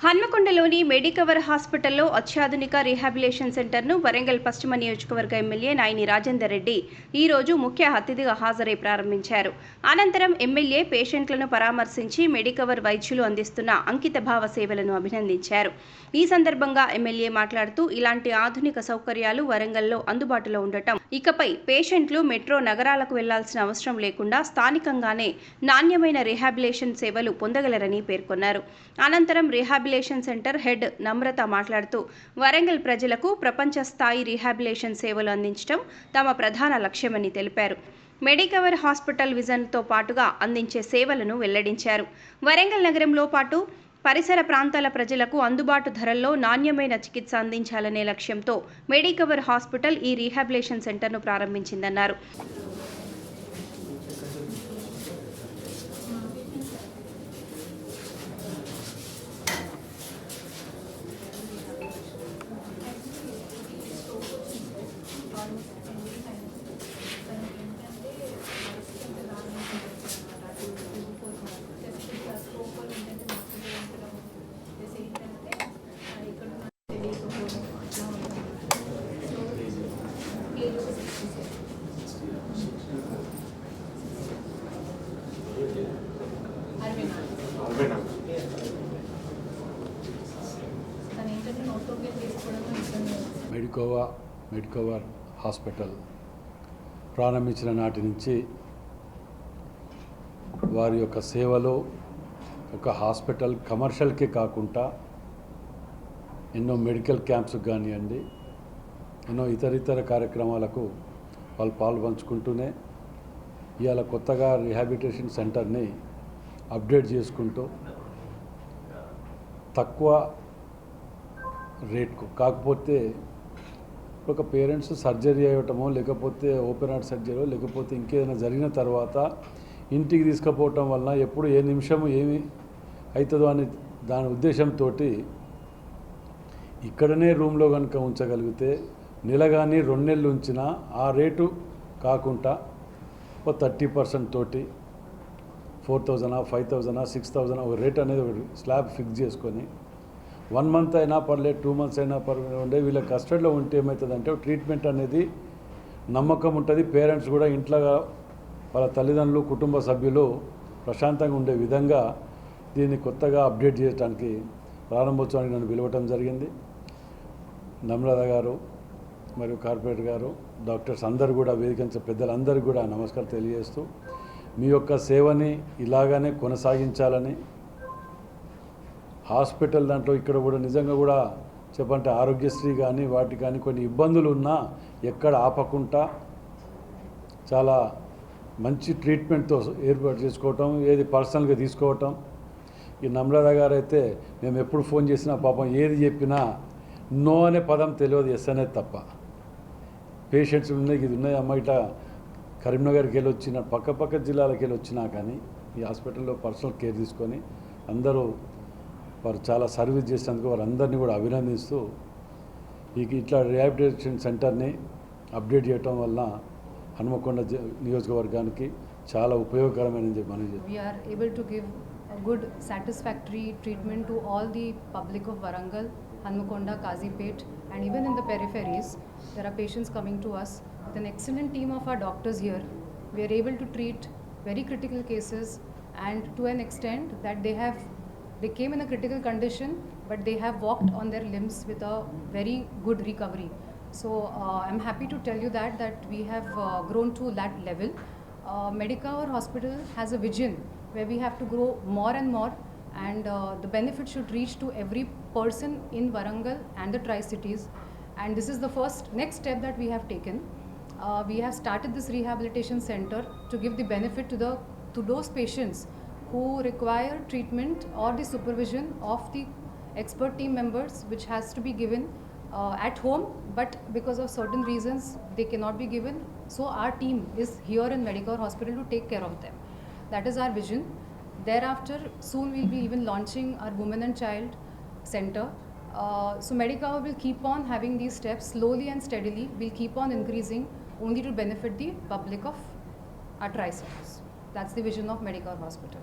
హన్మకొండలోని Medicover హాస్పిటల్లో అత్యాధునిక rehabilitation సెంటర్ను వరంగల్ పశ్చిమ నియోజకవర్గ ఎమ్మెల్యే నాయని రాజేందర్ రెడ్డి ఈ రోజు ముఖ్య అతిథిగా హాజరై ప్రారంభించారు. అనంతరం ఎమ్మెల్యే పేషెంట్లను పరామర్శించి మెడికవర్ వైద్యులు అందిస్తున్న అంకితభావ సేవలను అభినందించారు. ఈ సందర్భంగా ఎమ్మెల్యే మాట్లాడుతూ ఇలాంటి ఆధునిక సౌకర్యాలు వరంగల్లో అందుబాటులో ఉండటం ఇకపై పేషెంట్లు మెట్రో నగరాలకు వెళ్ళాల్సిన అవసరం లేకుండా స్థానికంగానే నాణ్యమైన రీహాబిలేషన్ సేవలు పొందగలరని పేర్కొన్నారు. అనంతరం రీహాబిలేషన్ సెంటర్ హెడ్ నమ్రత మాట్లాడుతూ వరంగల్ ప్రజలకు ప్రపంచ స్థాయి రీహాబిలేషన్ సేవలు అందించడం తమ ప్రధాన లక్ష్యమని తెలిపారు. మెడికవర్ హాస్పిటల్ విజన్తో పాటుగా అందించే సేవలను వెల్లడించారు. వరంగల్ నగరంలో పాటు పరిసర ప్రాంతాల ప్రజలకు అందుబాటు ధరల్లో నాణ్యమైన చికిత్స అందించాలనే లక్ష్యంతో మెడికవర్ హాస్పిటల్ ఈ రీహాబిలేషన్ సెంటర్ను ప్రారంభించిందన్నారు. మెడికోవా మెడికోవర్ హాస్పిటల్ ప్రారంభించిన నాటి నుంచి వారి యొక్క సేవలు ఒక హాస్పిటల్ కమర్షియల్కే కాకుండా ఎన్నో మెడికల్ క్యాంప్స్ కానివ్వండి ఎన్నో ఇతర ఇతర కార్యక్రమాలకు వాళ్ళు పాల్పంచుకుంటూనే ఇవాళ కొత్తగా రిహాబిలిటేషన్ సెంటర్ని అప్డేట్ చేసుకుంటూ తక్కువ రేట్కు కాకపోతే ఒక పేరెంట్స్ సర్జరీ అయ్యటమో లేకపోతే ఓపెన్ హార్ట్ సర్జరీ లేకపోతే ఇంకేదైనా జరిగిన తర్వాత ఇంటికి తీసుకుపోవటం వలన ఎప్పుడు ఏ నిమిషం ఏమి అవుతుందో అని దాని ఉద్దేశంతో ఇక్కడనే రూమ్లో కనుక ఉంచగలిగితే నెల కానీ రెండు నెలలు ఉంచినా ఆ రేటు కాకుండా ఒక థర్టీ పర్సెంట్ తోటి ఫోర్ థౌజండా ఫైవ్ థౌజండా సిక్స్ థౌజండా ఒక రేట్ అనేది ఒక స్లాబ్ ఫిక్స్ చేసుకొని వన్ మంత్ అయినా పర్లేదు టూ మంత్స్ అయినా పర్లేదు ఉండే వీళ్ళ కస్టడీలో ఉంటే ఏమవుతుందంటే ట్రీట్మెంట్ అనేది నమ్మకం ఉంటుంది. పేరెంట్స్ కూడా ఇంట్లో వాళ్ళ తల్లిదండ్రులు కుటుంబ సభ్యులు ప్రశాంతంగా ఉండే విధంగా దీన్ని కొత్తగా అప్డేట్ చేయడానికి ప్రారంభోత్సవానికి నన్ను పిలవటం జరిగింది. నమ్రత గారు మరియు కార్పొరేటర్ గారు డాక్టర్స్ అందరు కూడా వేదికించే పెద్దలందరికీ కూడా నమస్కారం తెలియజేస్తూ మీ యొక్క సేవని ఇలాగానే కొనసాగించాలని హాస్పిటల్ దాంట్లో ఇక్కడ కూడా నిజంగా కూడా చెప్పంటే ఆరోగ్యశ్రీ కానీ వాటి కానీ కొన్ని ఇబ్బందులు ఉన్నా ఎక్కడ ఆపకుండా చాలా మంచి ట్రీట్మెంట్తో ఏర్పాటు చేసుకోవటం ఏది పర్సనల్గా తీసుకోవటం. ఈ నమ్రత గారు అయితే మేము ఎప్పుడు ఫోన్ చేసినా పాపం ఏది చెప్పినా నో అనే పదం తెలియదు ఎస్ అనేది తప్ప. పేషెంట్స్ ఉన్నాయి ఇది ఉన్నాయి అమ్మ ఇట్లా కరీంనగర్కి వెళ్ళి వచ్చిన పక్క పక్క జిల్లాలకు వెళ్ళి వచ్చినా కానీ ఈ హాస్పిటల్లో పర్సనల్ కేర్ తీసుకొని అందరూ వారు చాలా సర్వీస్ చేసినందుకు వారందరినీ కూడా అభినందిస్తూ ఈ ఇట్లా రిహాబిటేషన్ సెంటర్ని అప్డేట్ చేయటం వల్ల హనుమకొండ నియోజకవర్గానికి చాలా ఉపయోగకరమైన చెప్పి మనం we're able to give good satisfactory treatment to all the public of Warangal Hanumakonda Kazipet and even in the peripheries there are patients coming to us with an excellent team of our doctors here we're able to treat very critical cases and to an extent that they have they came in a critical condition but they have walked on their limbs with a very good recovery. So uh, I'm happy to tell you that that we have uh, grown to that level. Uh, or Hospital has a vision where we have to grow more and more, and uh, the benefit should reach to every person in Varangal and the Tri Cities. And this is the first next step that we have taken. Uh, we have started this rehabilitation center to give the benefit to the to those patients who require treatment or the supervision of the expert team members, which has to be given uh, at home, but because of certain reasons they cannot be given. So our team is here in Medicover Hospital to take care of them. That is our vision. Thereafter, soon we'll be even launching our women and child center. Uh, so Medicover will keep on having these steps slowly and steadily. We'll keep on increasing only to benefit the public of our tri-cities. That's the vision of Medicover Hospital.